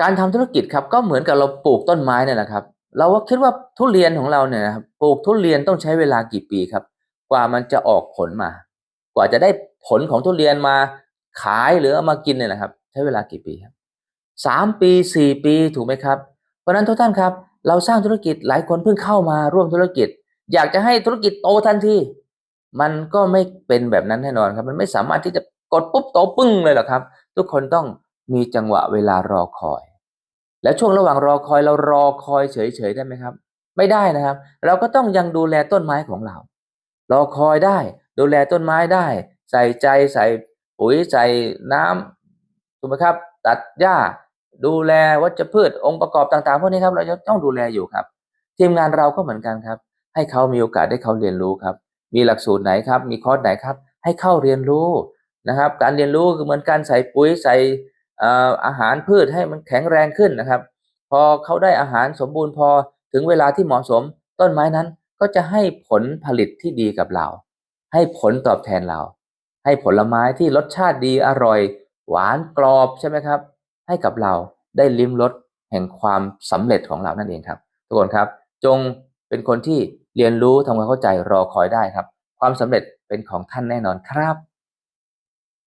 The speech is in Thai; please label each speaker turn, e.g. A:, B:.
A: การทำธุรกิจครับก็เหมือนกับเราปลูกต้นไม้เนี่ยแหละครับ เราก็คิดว่าทุเรียนของเราเนี่ยครับปลูกทุเรียนต้องใช้เวลากี่ปีครับ กว่ามันจะออกผลมา กว่าจะได้ผลของทุเรียนมาขายหรือเอามากินเนี่ยนะครับ ใช้เวลากี่ปีครับสามปีสี่ปีถูกไหมครับ เพราะนั้นทุกท่านครับ เราสร้างธุรกิจหลายคนเพิ่งเข้ามาร่วมธุรกิจ อยากจะให้ธุรกิจโตทันทีมันก็ไม่เป็นแบบนั้นแน่นอนครับ มันไม่สามารถที่จะกดปุ๊บโตปึ้งเลยหรอกครับ ทุกคนต้อง มีจังหวะเวลารอคอย แล้วช่วงระหว่างรอคอยเรารอคอยเฉยๆได้ไหมครับ ไม่ได้นะครับ เราก็ต้องยังดูแลต้นไม้ของเรา รอคอยได้ ดูแลต้นไม้ได้ ใส่ใจใส่ปุ๋ยใส่น้ำถูกไหมครับ ตัดหญ้า ดูแลวัชพืชองค์ประกอบต่างๆพวกนี้ครับ เราจะต้องดูแลอยู่ครับ ทีมงานเราก็เหมือนกันครับ ให้เขามีโอกาสได้เขาเรียนรู้ครับ มีหลักสูตรไหนครับ มีคอร์สไหนครับ ให้เข้าเรียนรู้นะครับ การเรียนรู้คือเหมือนการใส่ปุ๋ยใส่ อาหารพืชให้มันแข็งแรงขึ้นนะครับ พอเขาได้อาหารสมบูรณ์พอถึงเวลาที่เหมาะสม ต้นไม้นั้นก็จะให้ผลผลิตที่ดีกับเรา ให้ผลตอบแทนเรา ให้ผลไม้ที่รสชาติดีอร่อย หวานกรอบใช่ไหมครับ ให้กับเราได้ลิ้มรสแห่งความสำเร็จของเรานั่นเองครับ ทุกคนครับ จงเป็นคนที่เรียนรู้ทำความเข้าใจรอคอยได้ครับ ความสำเร็จเป็นของท่านแน่นอนครับ